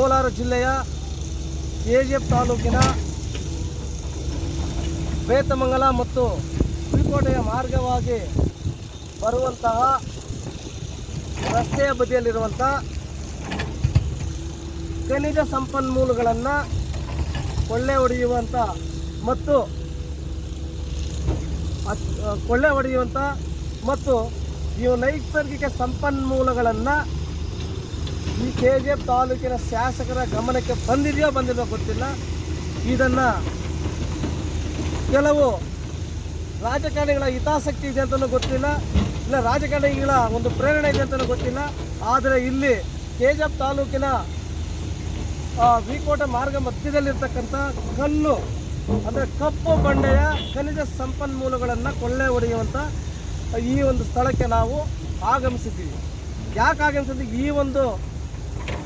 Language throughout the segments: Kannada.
ಕೋಲಾರ ಜಿಲ್ಲೆಯ ಕೆ ತಾಲೂಕಿನ ಬೇತಮಂಗಲ ಮತ್ತು ಹುಲಿಕೋಟೆಯ ಮಾರ್ಗವಾಗಿ ಬರುವಂತಹ ರಸ್ತೆಯ ಬದಿಯಲ್ಲಿರುವಂಥ ಖನಿಜ ಸಂಪನ್ಮೂಲಗಳನ್ನು ಕೊಳ್ಳೆ ಹೊಡೆಯುವಂಥ ಮತ್ತು ಕೊಳ್ಳೆ ಹೊಡೆಯುವಂಥ ಮತ್ತು ಇವು ನೈಸರ್ಗಿಕ ಸಂಪನ್ಮೂಲಗಳನ್ನು ಈ ಕೆ ಜಿ ಎಫ್ ತಾಲೂಕಿನ ಶಾಸಕರ ಗಮನಕ್ಕೆ ಬಂದಿದೆಯೋ ಬಂದಿರೋ ಗೊತ್ತಿಲ್ಲ. ಇದನ್ನು ಕೆಲವು ರಾಜಕಾರಣಿಗಳ ಹಿತಾಸಕ್ತಿ ಇದೆ ಅಂತಲೂ ಗೊತ್ತಿಲ್ಲ. ಇಲ್ಲ, ರಾಜಕಾರಣಿಗಳ ಒಂದು ಪ್ರೇರಣೆ ಇದೆ ಅಂತಲೂ ಗೊತ್ತಿಲ್ಲ. ಆದರೆ ಇಲ್ಲಿ ಕೆ ಜಿ ಎಫ್ ತಾಲೂಕಿನ ವಿಕೋಟ ಮಾರ್ಗ ಮಧ್ಯದಲ್ಲಿರ್ತಕ್ಕಂಥ ಕಲ್ಲು, ಅಂದರೆ ಕಪ್ಪು ಬಂಡೆಯ ಖನಿಜ ಸಂಪನ್ಮೂಲಗಳನ್ನು ಕೊಳ್ಳೆ ಹೊಡೆಯುವಂಥ ಈ ಒಂದು ಸ್ಥಳಕ್ಕೆ ನಾವು ಆಗಮಿಸಿದ್ದೀವಿ. ಯಾಕೆ ಆಗಮಿಸಿದ್ದೀವಿ ಈ ಒಂದು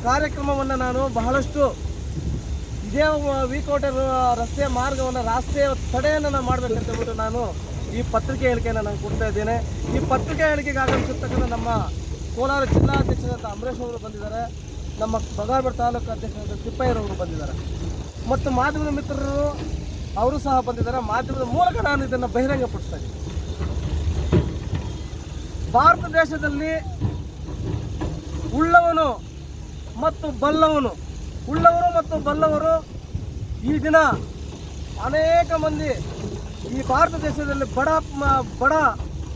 ಕಾರ್ಯಕ್ರಮವನ್ನು ನಾನು ಬಹಳಷ್ಟು ಇದೇ ವ- ರಸ್ತೆ ಮಾರ್ಗವನ್ನು ರಾಷ್ಟ್ರೀಯ ತಡೆಯನ್ನು ನಾನು ಮಾಡಬೇಕಂತ ಹೇಳ್ಬಿಟ್ಟು ನಾನು ಈ ಪತ್ರಿಕೆ ಹೇಳಿಕೆಯನ್ನು ನಾನು ಕೊಡ್ತಾ ಇದ್ದೇನೆ. ಈ ಪತ್ರಿಕೆ ಹೇಳಿಕೆಗೆ ಆಗಮಿಸಿರ್ತಕ್ಕಂಥ ನಮ್ಮ ಕೋಲಾರ ಜಿಲ್ಲಾಧ್ಯಕ್ಷರಾದ ಅಂಬರೀಷ್ ಅವರು ಬಂದಿದ್ದಾರೆ. ನಮ್ಮ ಬಗಾರ್ಬಡ್ ತಾಲೂಕು ಅಧ್ಯಕ್ಷರಾದ ತಿಪ್ಪಯ್ಯರವರು ಬಂದಿದ್ದಾರೆ. ಮತ್ತು ಮಾಧ್ಯಮದ ಮಿತ್ರರು ಅವರು ಸಹ ಬಂದಿದ್ದಾರೆ. ಮಾಧ್ಯಮದ ಮೂಲಕ ನಾನು ಇದನ್ನು ಬಹಿರಂಗಪಡಿಸ್ತಾ ಇದ್ದೀನಿ. ಭಾರತ ದೇಶದಲ್ಲಿ ಉಳ್ಳವನು ಮತ್ತು ಬಲ್ಲವನು. ಉಳ್ಳವರು ಮತ್ತು ಬಲ್ಲವರು ಈ ದಿನ ಅನೇಕ ಮಂದಿ ಈ ಭಾರತ ದೇಶದಲ್ಲಿ ಬಡ ಬಡ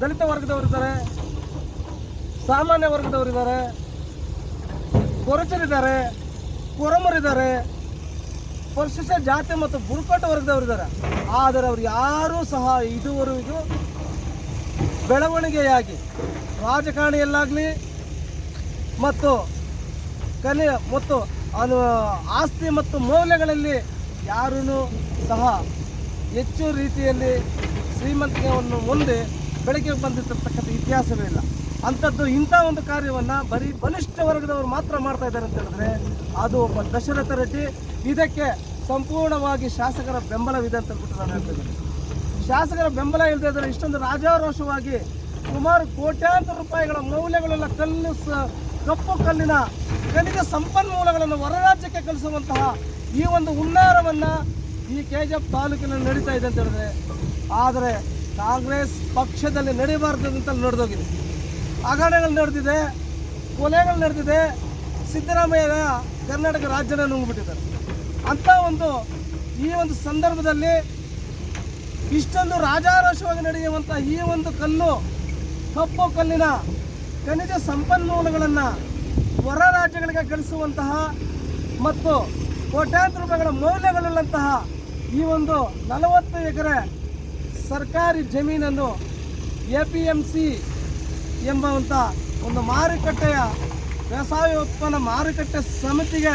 ದಲಿತ ವರ್ಗದವರಿದ್ದಾರೆ ಸಾಮಾನ್ಯ ವರ್ಗದವರಿದ್ದಾರೆ ಕೊರಚರಿದ್ದಾರೆ ಕೊರಮರಿದ್ದಾರೆ ಪರಿಶಿಷ್ಟ ಜಾತಿ ಮತ್ತು ಬುಡಕಟ್ಟು ವರ್ಗದವರಿದ್ದಾರೆ ಆದರೆ ಅವರು ಯಾರೂ ಸಹ ಇದುವರೆಗೂ ಬೆಳವಣಿಗೆಯಾಗಿ ರಾಜಕಾರಣಿಯಲ್ಲಾಗಲಿ ಮತ್ತು ಕಲೆ ಮತ್ತು ಅದು ಆಸ್ತಿ ಮತ್ತು ಮೌಲ್ಯಗಳಲ್ಲಿ ಯಾರೂ ಸಹ ಹೆಚ್ಚು ರೀತಿಯಲ್ಲಿ ಶ್ರೀಮಂತಿಕೆಯನ್ನು ಮುಂದೆ ಬೆಳಕಿಗೆ ಬಂದಿರತಕ್ಕಂಥ ಇತಿಹಾಸವೇ ಇಲ್ಲ. ಅಂಥದ್ದು ಇಂಥ ಒಂದು ಕಾರ್ಯವನ್ನು ಬರೀ ಬಲಿಷ್ಠ ವರ್ಗದವರು ಮಾತ್ರ ಮಾಡ್ತಾ ಇದ್ದಾರೆ ಅಂತ ಹೇಳಿದ್ರೆ ಅದು ಒಬ್ಬ ದಶರಥ ರೆಡ್ಡಿ. ಇದಕ್ಕೆ ಸಂಪೂರ್ಣವಾಗಿ ಶಾಸಕರ ಬೆಂಬಲವಿದೆ ಅಂತ ಹೇಳ್ಬಿಟ್ಟು ನಾನು ಹೇಳ್ತಿದ್ದೀನಿ ಶಾಸಕರ ಬೆಂಬಲ ಇಲ್ಲದೆ ಇದ್ದರೆ ಇಷ್ಟೊಂದು ರಾಜಾರೋಷವಾಗಿ ಸುಮಾರು ಕೋಟ್ಯಾಂತರ ರೂಪಾಯಿಗಳ ಮೌಲ್ಯಗಳೆಲ್ಲ ಕಲ್ಲು ಕಪ್ಪು ಕಲ್ಲಿನ ಖನಿಜ ಸಂಪನ್ಮೂಲಗಳನ್ನು ಹೊರ ರಾಜ್ಯಕ್ಕೆ ಕಳಿಸುವಂತಹ ಈ ಒಂದು ಹುನ್ನಾರವನ್ನು ಈ ಕೆ ಜಿ ಎಫ್ ತಾಲೂಕಿನಲ್ಲಿ ನಡೀತಾ ಇದೆ ಅಂತ ಹೇಳಿದ್ರೆ, ಆದರೆ ಕಾಂಗ್ರೆಸ್ ಪಕ್ಷದಲ್ಲಿ ನಡೀಬಾರ್ದು ಅಂತ ನಡೆದೋಗಿದೆ. ಹಗರಣಗಳು ನಡೆದಿದೆ, ಕೊಲೆಗಳು ನಡೆದಿದೆ ಸಿದ್ದರಾಮಯ್ಯ ಕರ್ನಾಟಕ ರಾಜ್ಯನ ನುಂಗ್ಬಿಟ್ಟಿದ್ದಾರೆ. ಅಂಥ ಒಂದು ಈ ಒಂದು ಸಂದರ್ಭದಲ್ಲಿ ಇಷ್ಟೊಂದು ರಾಜಾರೋಷವಾಗಿ ನಡೆಯುವಂಥ ಈ ಒಂದು ಕಲ್ಲು ಕಪ್ಪು ಕಲ್ಲಿನ ಖನಿಜ ಸಂಪನ್ಮೂಲಗಳನ್ನು ಹೊರ ರಾಜ್ಯಗಳಿಗೆ ಕಳಿಸುವಂತಹ ಮತ್ತು ಕೋಟ್ಯಾಂತರ ರೂಪಾಯಿಗಳ ಮೌಲ್ಯಗಳಲ್ಲಂತಹ ಈ ಒಂದು ನಲವತ್ತು ಎಕರೆ ಸರ್ಕಾರಿ ಜಮೀನನ್ನು ಎ ಪಿ ಎಂ ಸಿ ಎಂಬಂಥ ಒಂದು ಮಾರುಕಟ್ಟೆಯ ವ್ಯವಸಾಯ ಉತ್ಪನ್ನ ಮಾರುಕಟ್ಟೆ ಸಮಿತಿಗೆ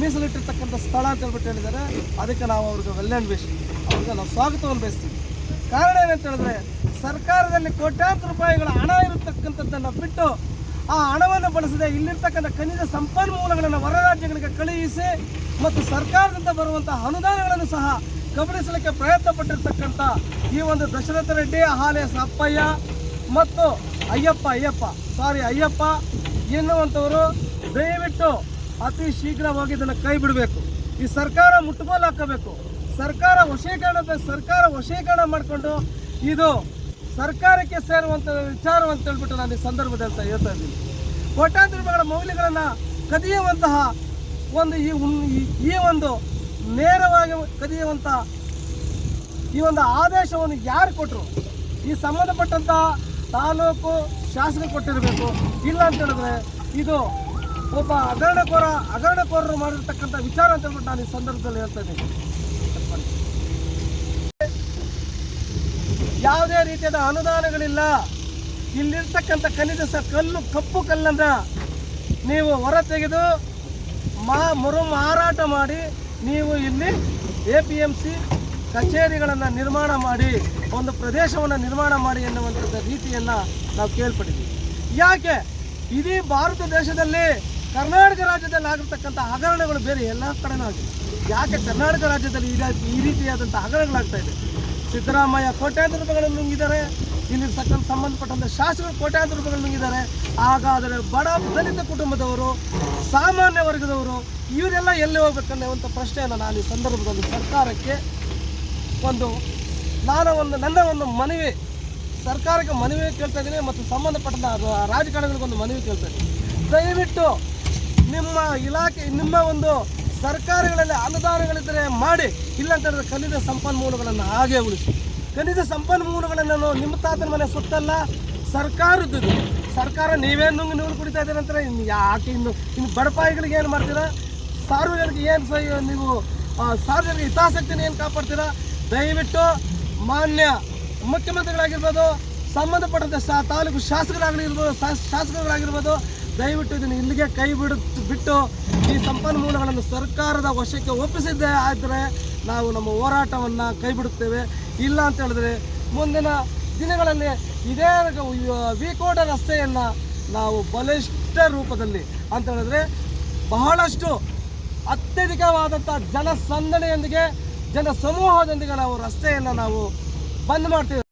ಮೀಸಲಿಟ್ಟಿರ್ತಕ್ಕಂಥ ಸ್ಥಳ ಅಂತ ಹೇಳ್ಬಿಟ್ಟು ಹೇಳಿದ್ದಾರೆ. ಅದಕ್ಕೆ ನಾವು ಅವ್ರಿಗೆ ವೆಲ್ಲೆಂಡ್ ವಿಶ್ ಅವ್ರಿಗೆ ನಾವು ಸ್ವಾಗತವನ್ನು ಬಯಸ್ತೀವಿ. ಕಾರಣ ಏನಂತ ಹೇಳಿದ್ರೆ ಸರ್ಕಾರದಲ್ಲಿ ಕೋಟ್ಯಾಂತರ ರೂಪಾಯಿಗಳ ಹಣ ಇರತಕ್ಕಂಥದ್ದನ್ನು ಬಿಟ್ಟು ಆ ಹಣವನ್ನು ಬಳಸದೆ ಇಲ್ಲಿರ್ತಕ್ಕಂಥ ಖನಿಜ ಸಂಪನ್ಮೂಲಗಳನ್ನು ಹೊರ ರಾಜ್ಯಗಳಿಗೆ ಕಳುಹಿಸಿ ಮತ್ತು ಸರ್ಕಾರದಿಂದ ಬರುವಂತಹ ಅನುದಾನಗಳನ್ನು ಸಹ ಗಮನಿಸಲಿಕ್ಕೆ ಪ್ರಯತ್ನ ಪಟ್ಟಿರ್ತಕ್ಕಂಥ ಈ ಒಂದು ದಶರಥ ರೆಡ್ಡಿ ಹಾಲೇಸ್ ಅಪ್ಪಯ್ಯ ಮತ್ತು ಅಯ್ಯಪ್ಪ ಅಯ್ಯಪ್ಪ ಸಾರಿ ಅಯ್ಯಪ್ಪ ಎನ್ನುವಂಥವರು ದಯವಿಟ್ಟು ಅತಿ ಶೀಘ್ರವಾಗಿ ಇದನ್ನು ಕೈ ಬಿಡಬೇಕು. ಈ ಸರ್ಕಾರ ಮುಟ್ಟುಗೋಲು ಹಾಕಬೇಕು. ಸರ್ಕಾರ ವಶೀಕರಣ ಸರ್ಕಾರ ವಶೀಕರಣ ಮಾಡಿಕೊಂಡು ಇದು ಸರ್ಕಾರಕ್ಕೆ ಸೇರುವಂಥ ವಿಚಾರ ಅಂತ ಹೇಳ್ಬಿಟ್ಟು ನಾನು ಈ ಸಂದರ್ಭದಲ್ಲಿ ಹೇಳ್ತಾ- ಇದ್ದೀನಿ. ಕೋಟ್ಯಾಂತರ ರೂಪಾಯಿಗಳ ಮೌಲ್ಯಗಳನ್ನು ಕದಿಯುವಂತಹ ಒಂದು ಈ- ಈ ಒಂದು ನೇರವಾಗಿ ಕದಿಯುವಂಥ ಈ ಒಂದು ಆದೇಶವನ್ನು ಯಾರು ಕೊಟ್ಟರು ಈ ಸಂಬಂಧಪಟ್ಟಂತಹ ತಾಲೂಕು ಶಾಸಕ ಕೊಟ್ಟಿರಬೇಕು. ಇಲ್ಲ ಅಂತ ಹೇಳಿದ್ರೆ ಇದು ಒಬ್ಬ ಹಗರಣಕೋರ ಹಗರಣಕೋರರು ಮಾಡಿರ್ತಕ್ಕಂಥ ವಿಚಾರ ಅಂತ ಹೇಳ್ಬಿಟ್ಟು ನಾನು ಈ ಸಂದರ್ಭದಲ್ಲಿ ಹೇಳ್ತಾ ಇದ್ದೀನಿ. ಯಾವುದೇ ರೀತಿಯಾದ ಅನುದಾನಗಳಿಲ್ಲ. ಇಲ್ಲಿರ್ತಕ್ಕಂಥ ಖನಿಜ ಸ, ಕಲ್ಲು, ಕಪ್ಪು ಕಲ್ಲನ್ನು ನೀವು ಹೊರ ತೆಗೆದು ಮಾ ಮರು ಮಾರಾಟ ಮಾಡಿ ನೀವು ಇಲ್ಲಿ ಎ ಪಿ ಎಂ ಸಿ ಕಚೇರಿಗಳನ್ನು ನಿರ್ಮಾಣ ಮಾಡಿ, ಒಂದು ಪ್ರದೇಶವನ್ನು ನಿರ್ಮಾಣ ಮಾಡಿ ಎನ್ನುವಂಥದ್ದು ರೀತಿಯನ್ನು ನಾವು ಕೇಳ್ಪಟ್ಟಿದ್ದೀವಿ. ಯಾಕೆ? ಇಡೀ ಭಾರತ ದೇಶದಲ್ಲಿ ಕರ್ನಾಟಕ ರಾಜ್ಯದಲ್ಲಿ ಆಗಿರ್ತಕ್ಕಂಥ ಹಗರಣಗಳು ಬೇರೆ ಎಲ್ಲ ಕಡೆನೂ ಆಗಿದೆ ಯಾಕೆ ಕರ್ನಾಟಕ ರಾಜ್ಯದಲ್ಲಿ ಈ ರೀತಿ ಈ ರೀತಿಯಾದಂಥ ಹಗರಣಗಳಾಗ್ತಾ ಇದೆ? ಸಿದ್ದರಾಮಯ್ಯ ಕೋಟ್ಯಾಂತರ ರೂಪಾಯಿಗಳನ್ನು ನುಂಗಿದ್ದಾರೆ. ಇಲ್ಲಿರ್ತಕ್ಕಂಥ ಸಂಬಂಧಪಟ್ಟಂಥ ಶಾಸಕರು ಕೋಟ್ಯಾಂತರ ರೂಪಾಯಿಗಳು ನುಂಗಿದ್ದಾರೆ. ಹಾಗಾದರೆ ಬಡ ದಲಿತ ಕುಟುಂಬದವರು, ಸಾಮಾನ್ಯ ವರ್ಗದವರು, ಇವರೆಲ್ಲ ಎಲ್ಲಿ ಹೋಗ್ಬೇಕನ್ನುವಂಥ ಪ್ರಶ್ನೆಯನ್ನು ನಾನು ಈ ಸಂದರ್ಭದಲ್ಲಿ ಸರ್ಕಾರಕ್ಕೆ ಒಂದು ನಾನು ಒಂದು ನನ್ನ ಒಂದು ಮನವಿ, ಸರ್ಕಾರಕ್ಕೆ ಮನವಿ ಕೇಳ್ತಾ ಇದ್ದೀನಿ ಮತ್ತು ಸಂಬಂಧಪಟ್ಟಂಥ ರಾಜಕಾರಣಿಗಳಿಗೊಂದು ಮನವಿ ಕೇಳ್ತಾ ಇದ್ದೀನಿ. ದಯವಿಟ್ಟು ನಿಮ್ಮ ಇಲಾಖೆ, ನಿಮ್ಮ ಒಂದು ಸರ್ಕಾರಗಳಲ್ಲಿ ಅನುದಾನಗಳಿದ್ದರೆ ಮಾಡಿ ಇಲ್ಲ ಅಂತ ಹೇಳಿದ್ರೆ ಖನಿಜ ಸಂಪನ್ಮೂಲಗಳನ್ನು ಹಾಗೆ ಉಳಿಸಿ. ಖನಿಜ ಸಂಪನ್ಮೂಲಗಳನ್ನು ನಿಮ್ಮ ತಾತನ ಮನೆ ಸುತ್ತಲ್ಲ, ಸರ್ಕಾರದ್ದು ಸರ್ಕಾರ ನೀವೇ ನುಂಗಿ ನೂರು ಕುಡಿತಾ ಇದ್ದೀರ ಅಂತಾರೆ, ಇನ್ನು ಯಾಕೆ ಇನ್ನು ಇನ್ನು ಬಡಪಾಯಿಗಳಿಗೆ ಏನು ಮಾಡ್ತೀರಾ? ಸಾರ್ವಜನಿಕ ಏನು ಸಹ, ನೀವು ಸಾರ್ವಜನಿಕ ಹಿತಾಸಕ್ತಿನ ಏನು ಕಾಪಾಡ್ತೀರಾ? ದಯವಿಟ್ಟು ಮಾನ್ಯ ಮುಖ್ಯಮಂತ್ರಿಗಳಾಗಿರ್ಬೋದು, ಸಂಬಂಧಪಟ್ಟಂತೆ ಸಾ ತಾಲೂಕು ಶಾಸಕರಾಗಿರ್ಬೋದು ಶಾ- ಶಾಸಕರುಗಳಾಗಿರ್ಬೋದು, ದಯವಿಟ್ಟು ಇದನ್ನು ಇಲ್ಲಿಗೆ ಕೈ ಬಿಡು ಬಿಟ್ಟು ಈ ಸಂಪನ್ಮೂಲಗಳನ್ನು ಸರ್ಕಾರದ ವಶಕ್ಕೆ ಒಪ್ಪಿಸಿದ್ದೇ ಆದರೆ ನಾವು ನಮ್ಮ ಹೋರಾಟವನ್ನು ಕೈಬಿಡುತ್ತೇವೆ. ಇಲ್ಲ ಅಂತ ಹೇಳಿದ್ರೆ ಮುಂದಿನ ದಿನಗಳಲ್ಲಿ ಇದೇ ವಿಕೋಟ ರಸ್ತೆಯನ್ನು ನಾವು ಬಲಿಷ್ಠ ರೂಪದಲ್ಲಿ ಅಂತ ಹೇಳಿದ್ರೆ ಬಹಳಷ್ಟು ಅತ್ಯಧಿಕವಾದಂಥ ಜನಸಂದಣಿಯೊಂದಿಗೆ ಜನ ಸಮೂಹದೊಂದಿಗೆ ನಾವು ರಸ್ತೆಯನ್ನು ನಾವು ಬಂದ್ ಮಾಡ್ತೀವಿ.